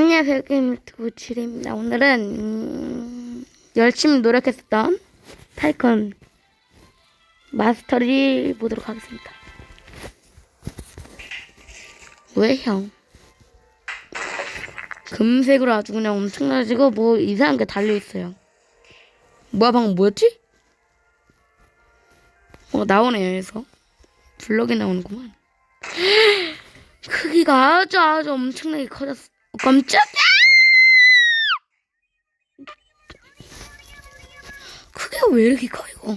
안녕하세요 게임 유튜브 지리입니다 오늘은 음, 열심히 노력했었던 타이컨 마스터를 보도록 하겠습니다 왜 형? 금색으로 아주 그냥 엄청나지고 뭐 이상한 게 달려있어요 뭐야 방금 뭐였지? 어 나오네요 여기서 블럭에 나오는구만 크기가 아주 아주 엄청나게 커졌어. 어, 깜짝이야! 크기가 왜 이렇게 커, 이거?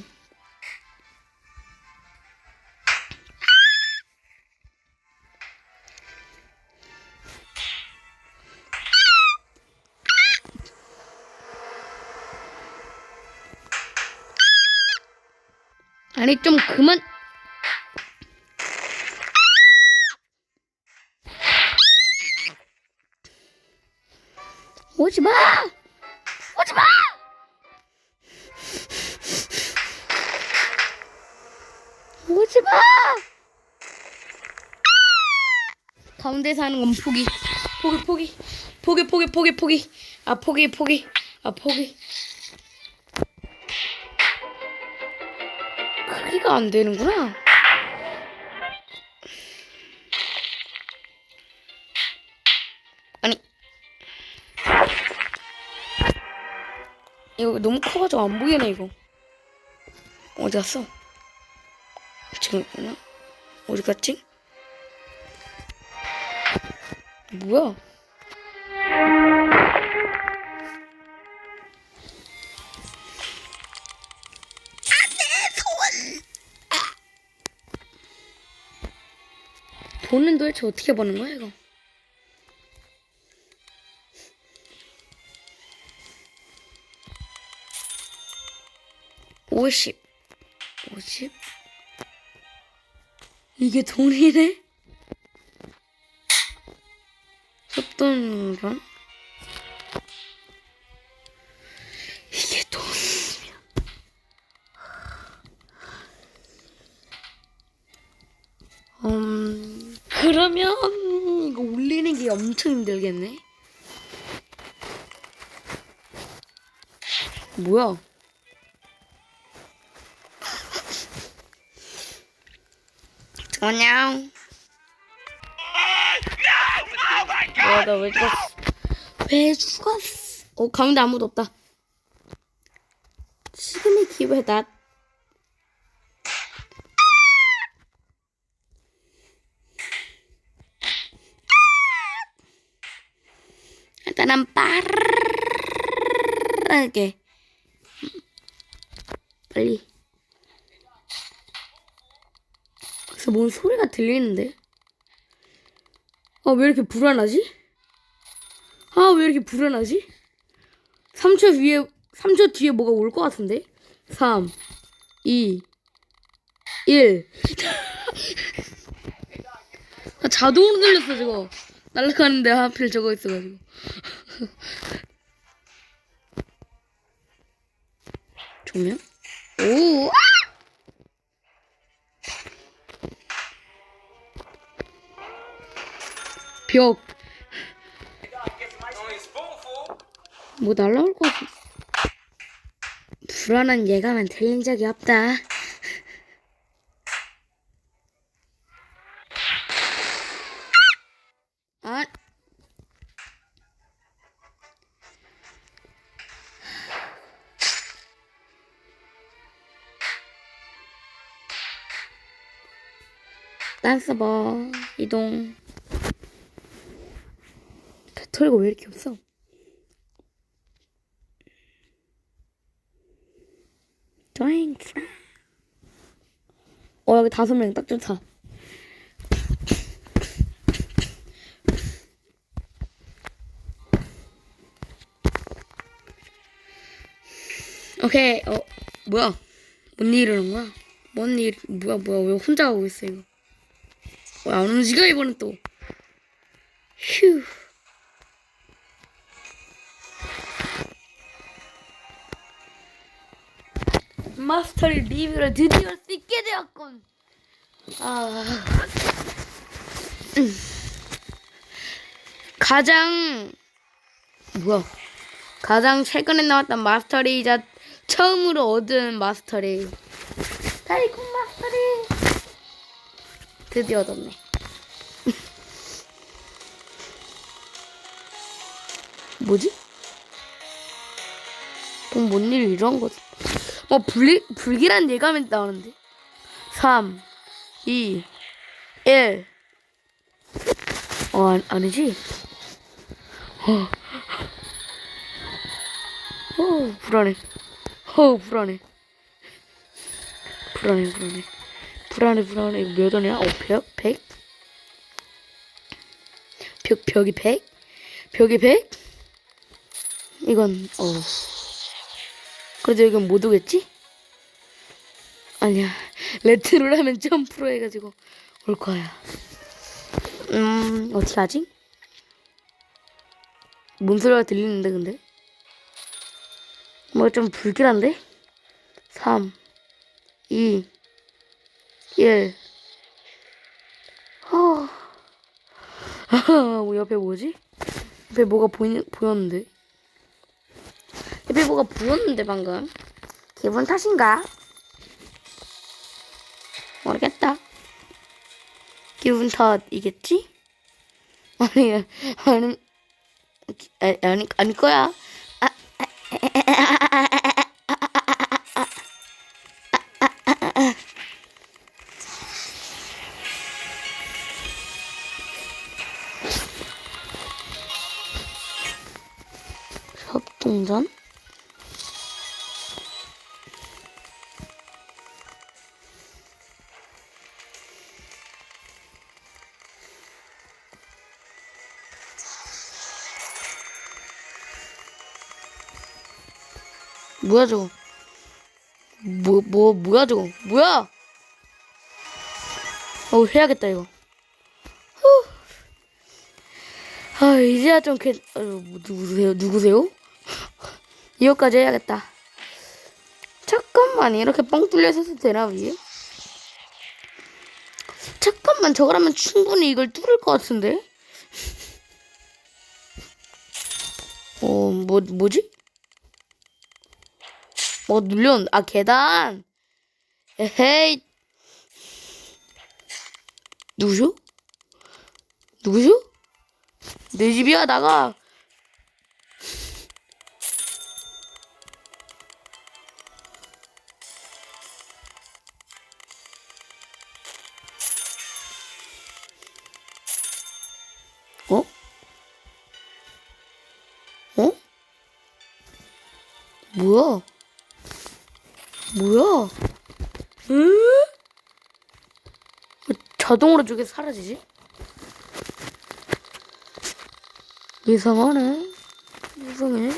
아니, 좀 그만. 오지 마! 오지 마! 오지 마! 가운데 사는 건 포기. 포기, 포기. 포기, 포기, 포기, 포기. 아, 포기, 포기. 아, 포기. 크기가 안 되는구나. 너무 커가지고 안 보이네 이거 어디 갔어? 지금 있나? 어디 갔지? 뭐야? 돈은 도대체 어떻게 버는 거야 이거? 오십, 오십. 이게 돈이네? 속돈이란? 이게 돈이면. 음, 그러면 이거 올리는 게 엄청 힘들겠네? 뭐야? 안녕. 뭐야, 나왜 죽었어? 왜 죽었어? 어, 가운데 아무도 없다. 지금의 기회다. 일단은 빠르게 빨리 그래서 뭔 소리가 들리는데? 아, 왜 이렇게 불안하지? 아, 왜 이렇게 불안하지? 3초 뒤에, 3초 뒤에 뭐가 올 것 같은데? 3, 2, 1. 아, 자동으로 들렸어, 저거. 날아가는데 하필 저거 있어가지고. 조명? 오! 아! 벽. 뭐 날라올 것 같아. 불안한 예감은 들린 적이 없다. 아. 딴 서버 이동. 배터리가 왜 이렇게 없어? 드잉 어 여기 다섯 명 딱 좋다. 오케이 어 뭐야? 뭔일 이러는 거야? 뭔 일? 뭐야 뭐야 왜 혼자 하고 있어 이거? 왜안 움직여 이번엔 또? 휴. 마스터를 리뷰를 드디어 있게 되었군. 아, 음. 가장 뭐야? 가장 최근에 나왔던 마스터리이자 처음으로 얻은 마스터리. 타이쿤 마스터리. 드디어 얻었네. 뭐지? 뭔일 이런 거. 어, 불, 불길한 예감이 나오는데. 3, 2, 1. 어, 안, 아니 지? 어, 어 불안해. 어, 불안해. 불안해, 불안해. 불안해, 불안해. 몇 원이야? 어, 벽? 100? 벽, 벽이 100? 벽이 100? 이건, 어. 그래도 이건 못 오겠지? 아니야. 레트로를 하면 점프로 해가지고 올 거야. 음, 어떻게 하지? 뭔 소리가 들리는데, 근데? 뭐좀 불길한데? 3, 2, 1. 어. 뭐 옆에 뭐지? 옆에 뭐가 보이, 보였는데? 뭐가 보였는데, 방금? 기분 탓인가? 모르겠다. 기분 탓이겠지? 아니, 아니, 아니, 아니, 거야. 뭐야 저거? 뭐, 뭐, 뭐야 저거? 뭐야? 어, 해야겠다 이거. 후. 아, 이제야 좀 괜, 어, 뭐, 누구세요? 누구세요? 이거까지 해야겠다. 잠깐만, 이렇게 뻥 뚫려 있어도 되나, 위에? 잠깐만, 저거라면 충분히 이걸 뚫을 것 같은데? 어, 뭐, 뭐지? 뭐 눌렸, 아, 계단! 에헤이. 누구셔? 누구셔? 내 집이야, 나가! 어? 어? 뭐야? 응? 왜 자동으로 저게 사라지지? 이상하네. 이상해.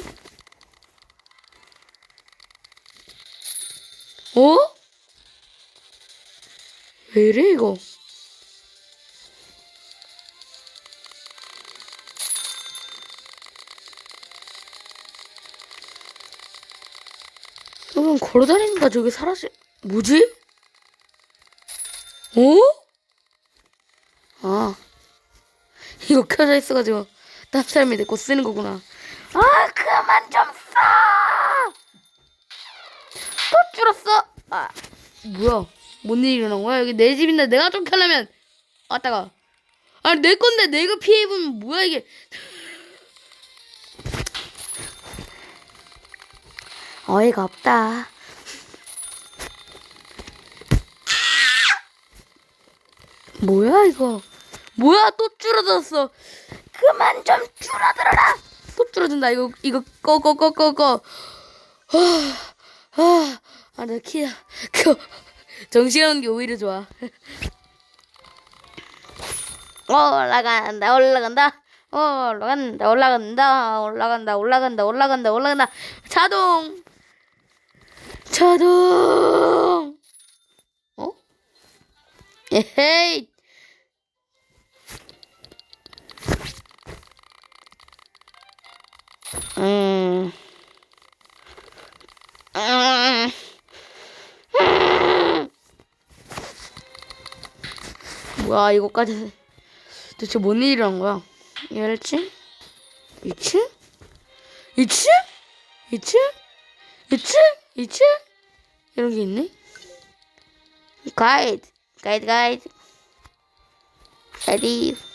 어? 왜 이래, 이거? 그러면 걸어다니는가 저게 사라지 뭐지? 어? 아 이거 켜져 있어가지고 다른 사람이 내 거 쓰는 거구나. 아 그만 좀 써! 또 줄었어! 아 뭐야? 뭔 일이 일어난 거야? 여기 내 집인데 내가 좀 켜려면 아따가. 아니 내 건데 내가 피해 입으면 뭐야 이게? 어이가 없다. 뭐야 이거? 뭐야 또 줄어들었어. 그만 좀 줄어들어라. 또 줄어든다 이거 이거 꺼꺼꺼 꺼꺼. 아, 아나 키야. 그 정신없는 게 오히려 좋아. 올라간다 올라간다 올라간다 올라간다 올라간다 올라간다 올라간다 올라간다 자동 자동. 어? 에헤이. 음. 음. 음. 뭐야 이거까지 도대체 뭔 일이 란 거야? 1층? 2층? 이츠? 이츠? 이츠? 이츠? 이런 게 있네? 가이드. 가이드, 가이드. 가이드.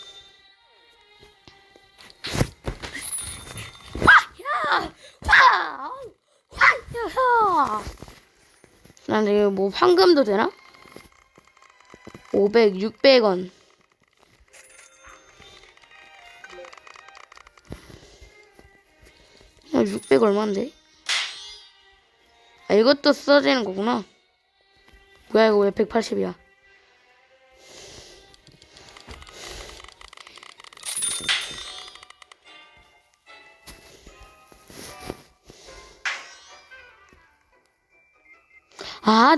와! 난 이거 뭐 황금도 되나? 500, 600원. 야, 600 얼마인데? 아, 이것도 써지는 거구나. 뭐야, 이거 왜 180이야?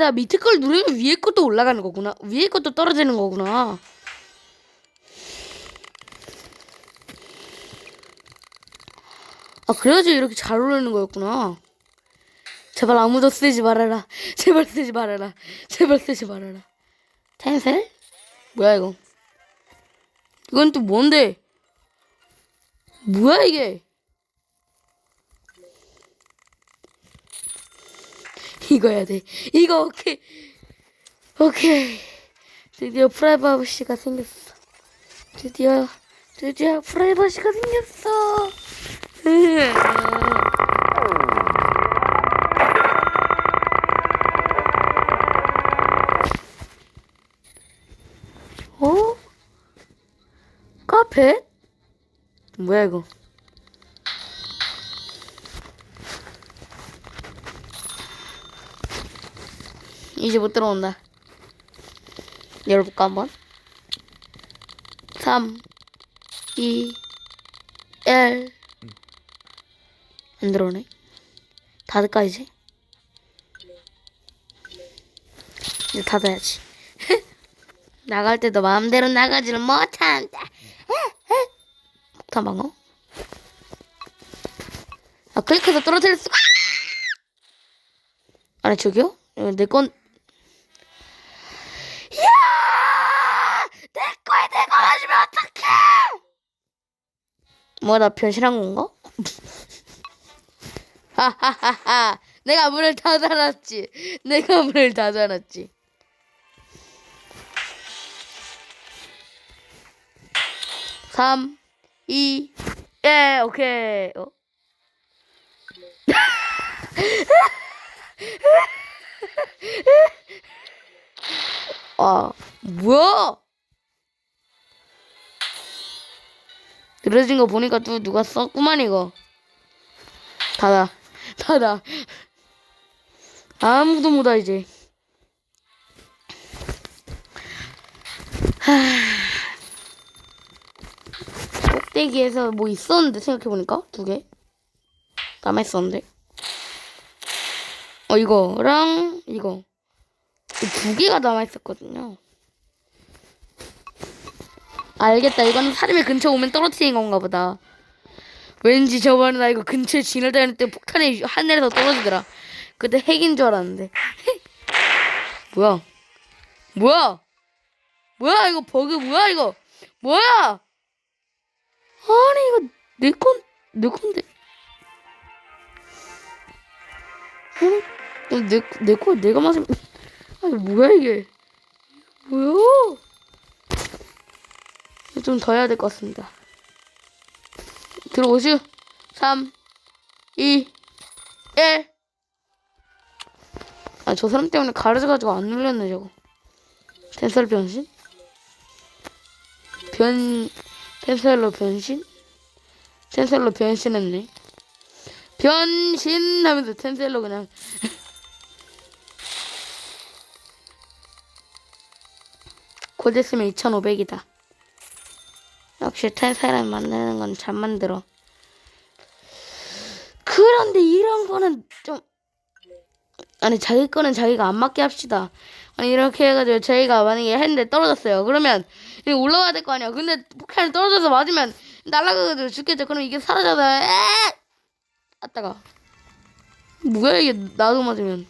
나 밑에 걸 누르면 위에 것도 올라가는 거구나. 위에 것도 떨어지는 거구나. 아, 그래야지 이렇게 잘 오르는 거였구나. 제발 아무도 쓰지 말아라. 제발 쓰지 말아라. 제발 쓰지 말아라. 텐셀? 뭐야, 이거? 이건 또 뭔데? 뭐야, 이게? 이거 해야 돼. 이거 오케이. 오케이. 드디어 프라이버시가 생겼어. 드디어 드디어 프라이버시가 생겼어. 어? 카페? 뭐야 이거? 못 들어온다. 열어볼까 한번? 3, 2, 1. 안 들어오네. 닫을까 이제? 이제 닫아야지. 나갈 때도 마음대로 나가지를 못한다. 폭탄 방어? 아 클릭해서 떨어뜨릴 수가. 아니 저기요? 이거 내 건. 야! 내 거에 내 걸어주면 어떡해! 뭐, 나 변신한 건가? 하하하하. 내가 문을 닫아놨지. 내가 문을 닫아놨지. 삼, 이, 예, 오케이. 어? 아, 뭐야? 늘어진 거 보니까 또 누가 썼구만 이거. 닫아, 닫아. 아무도 못와 이제. 하... 꼭대기에서 뭐 있었는데 생각해 보니까 두 개. 남아 있었는데. 어 이거랑 이거. 두 개가 남아있었거든요. 알겠다. 이거는 사람의 근처 오면 떨어뜨린 건가 보다. 왠지 저번에 나 이거 근처에 지나다닐 때 폭탄이 하늘에서 떨어지더라. 그때 핵인 줄 알았는데. 뭐야? 뭐야? 뭐야 이거 버그 뭐야 이거? 뭐야? 아니 이거 내 건, 내 건데. 어? 내, 내 거, 내가 맞으면. 아니 뭐야 이게 뭐야 좀 더 해야 될 것 같습니다 들어오슈 3 2 1 아, 저 사람 때문에 가려져가지고 안 눌렸네, 저거. 텐셀 변신? 변, 텐셀로 변신? 텐셀로 변신했네. 변신 하면서 텐셀로 그냥. 곧 있으면 2,500이다. 역시 텐셀을 만드는 건 잘 만들어. 그런데 이런 거는 좀 아니 자기 거는 자기가 안 맞게 합시다. 아니 이렇게 해가지고 저희가 만약에 했는데 떨어졌어요. 그러면 이거 올라와야 될 거 아니야. 근데 폭탄이 떨어져서 맞으면 날아가가지고 죽겠죠. 그럼 이게 사라져서 에 아따가 뭐야 이게 나도 맞으면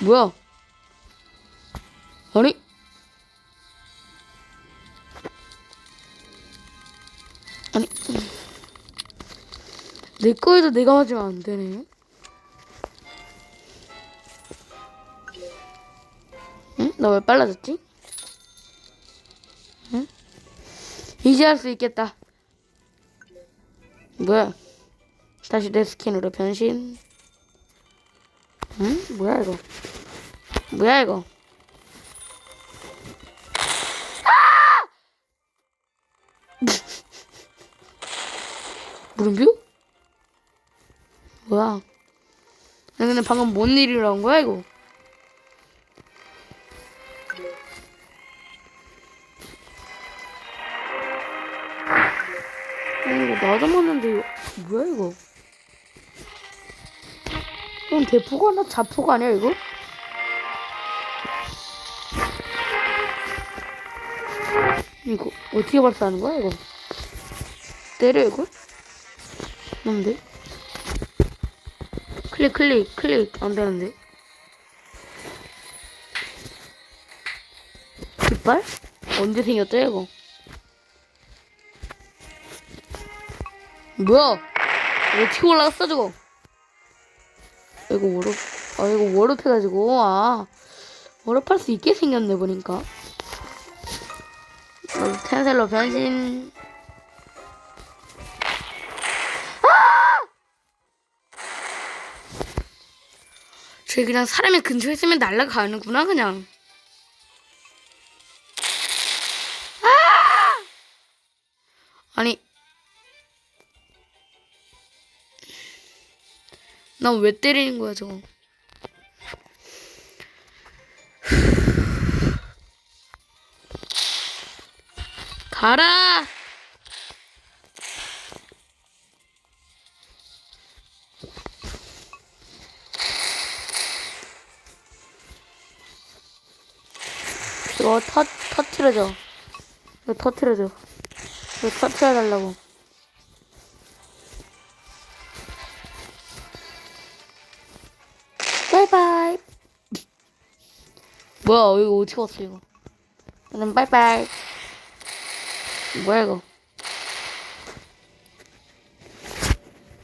뭐야? 아니 아니 내 거에도 내가 맞으면 안 되네. 응? 너왜 빨라졌지? 응? 이제 할 수 있겠다. 뭐야? 다시 내 스킨으로 변신. 응? 뭐야 이거? 뭐야 이거? 물음표? 뭐야? 나 근데 방금 뭔 일이란 거야 이거? 아니 이거 나도 맞는데 이거 뭐야 이거? 이건 대포가 자포가 아니야 이거? 이거 어떻게 발사하는 거야 이거? 때려 이거? 뭔데? 클릭 클릭 클릭 안 되는데? 깃발? 언제 생겼대 이거? 뭐야? 어떻게 올라갔어 저거? 이거 워럽 아 이거 워럽 해가지고 아 워럽할 수 있게 생겼네 보니까 어, 텐셀로 변신 쟤 그냥 사람이 근처에 있으면 날아가는구나 그냥. 아! 아니. 난 왜 때리는 거야 저거? 가라 이거 터, 터트려줘. 이거 터트려줘. 이거 터트려달라고. 바이바이. 뭐야, 이거 어떻게 왔어, 이거. 그럼 바이바이. 뭐야, 이거.